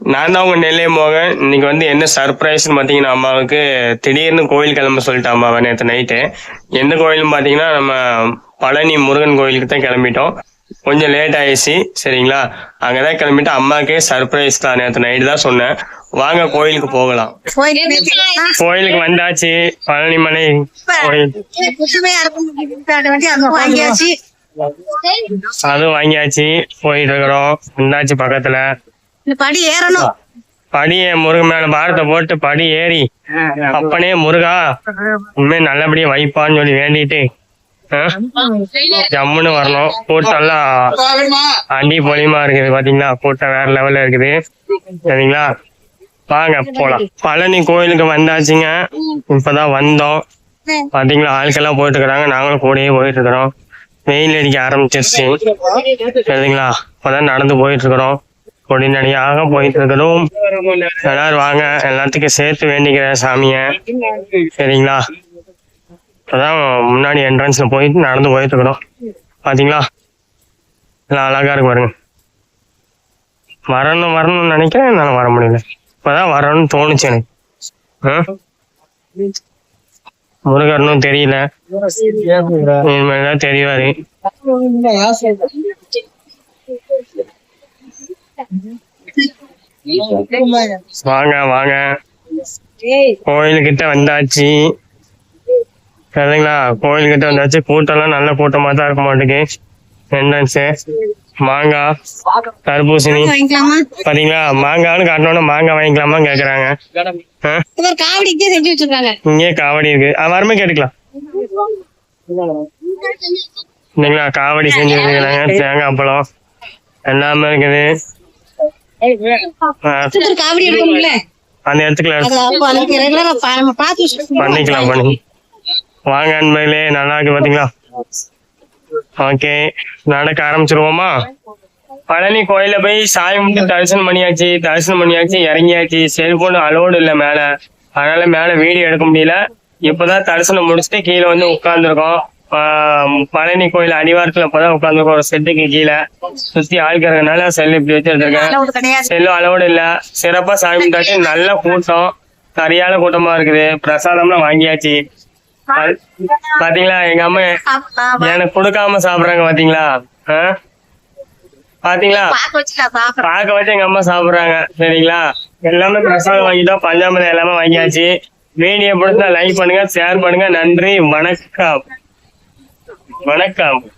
நான் தான் உங்க நெல்லை மோகன். இன்னைக்கு வந்து என்ன சர்ப்ரைஸ்னு பார்த்தீங்கன்னா அம்மாவுக்கு திடீர்னு கோயில் கிளம்ப சொல்லிட்டேன் அம்மாவை நேற்று நைட்டு எந்த கோயில்னு பார்த்தீங்கன்னா நம்ம பழனி முருகன் கோயிலுக்கு தான் கிளம்பிட்டோம். கொஞ்சம் லேட் ஆயிடுச்சு சரிங்களா? அங்கே தான் கிளம்பிட்டு அம்மாக்கே சர்ப்ரைஸ் தான். நேற்று நைட்டு தான் சொன்னேன். வாங்க கோயிலுக்கு போகலாம். கோயிலுக்கு வந்தாச்சு. பழனி மலை கோயில். வாங்கியாச்சு. அதுவும் வாங்கியாச்சு. போயிட்டு இருக்கிறோம். வந்தாச்சு பக்கத்துல. இந்த படி ஏறணும். படிய முருகன் மேல பாரத்தை போட்டு படி ஏறி. அப்பனே முருகா உண்மை நல்லபடியா வைப்பான்னு சொல்லி வேண்டிட்டு ஆ? ஜம்முன்னு வரணும். கூட்டம்லாம் அடி பொலியமா இருக்குது பாத்தீங்களா? கூட்டம் வேற லெவல்ல இருக்குது. சரிங்களா? வாங்க போலாம். பழனி கோயிலுக்கு வந்தாச்சுங்க. இப்பதான் வந்தோம். பாத்தீங்களா? ஆட்கள்லாம் போயிட்டு இருக்கிறாங்க நாங்களும் கூடயே போயிட்டு இருக்கிறோம் வெயில் அடிக்க ஆரம்பிச்சிருச்சு. சரிங்களா? இப்பதான் நடந்து போயிட்டு இருக்கிறோம் கொடிநடியாக போயிட்டு இருக்கிறோம் எல்லாரும் வாங்க. எல்லாத்துக்கும் சேர்த்து வேண்டிக்கிறேன் சாமிய. சரிங்களா? இப்பதான் முன்னாடி என்ட்ரன்ஸ்ல போயிட்டு நடந்து போயிட்டு இருக்கிறோம் பாத்தீங்களா? எல்லாம் அழகா இருக்கு பாருங்க. வரணும் வரணும்னு நினைக்கிறேன். என்னால வர முடியல. இப்பதான் வரணும்னு தோணுச்சு எனக்கு? முருகர்னும் தெரியல. இனிமேல் தெரியவாரு. வாங்க வாங்க. கோயிலுக்கிட்ட வந்தாச்சு. சரிங்களா? கோயிலுக்கிட்ட வந்தாச்சு. கூட்டம்லாம் நல்ல கூட்டமா தான் இருக்க மாட்டேங்குது. என்ட்ரன்ஸு மாங்காய் தர்பூசணி. பாத்தீங்களா? மாங்காய்னு காட்டினோன்னா மாங்காய் வாங்கிக்கலாமா கேக்குறாங்க. இங்கேயே காவடி இருக்கு. வரமே கேட்டுக்கலாம். இல்லைங்களா காவடி செஞ்சு வச்சுக்கிறாங்க தேங்காய் பழம். எல்லாமே இருக்குது. காவடி எடுக்கணும்ல? அந்த வச்சிருக்கோம். பண்ணிக்கலாம் பண்ணி. வாங்க அன்பர்களே நல்லா இருக்கு பாத்தீங்களா? ஓகே நடக்க ஆரம்பிச்சிருவோமா? பழனி கோயில போய் சாமி தரிசனம் பண்ணியாச்சு தரிசனம் பண்ணியாச்சு இறங்கியாச்சு. செல்போன் அலோடு இல்ல மேல. அதனால மேல வீடியோ எடுக்க முடியல. இப்பதான் தரிசனம் முடிச்சுட்டு கீழே வந்து உட்கார்ந்துருக்கோம். பழனி கோயில் அடிவாரத்துல இப்பதான் உட்காந்துருக்கோம் ஒரு செட்டுக்கு கீழே சுத்தி ஆள்கிறதுனால செல் இப்படி வச்சு எடுத்திருக்கேன் செல்லும் அளவோடு இல்ல. சிறப்பா சாமி கும்பிட்டாச்சு. நல்ல கூட்டம். சரியான கூட்டமா இருக்குது. பிரசாதம்லாம் வாங்கியாச்சு. பாத்தீங்களா? எங்க அம்மா எனக்கு கொடுக்காம சாப்பிடுறாங்க பாத்தீங்களா? பாத்தீங்களா? பார்க்க வச்சு எங்க அம்மா சாப்பிடுறாங்க. சரிங்களா? எல்லாமே பிரசாதம் வாங்கிட்டோம் பஞ்சாமிரம் எல்லாமே வாங்கியாச்சு. வீடியோ பிடிச்சா லைக் பண்ணுங்க ஷேர் பண்ணுங்க. நன்றி. வணக்கம். வணக்கம்.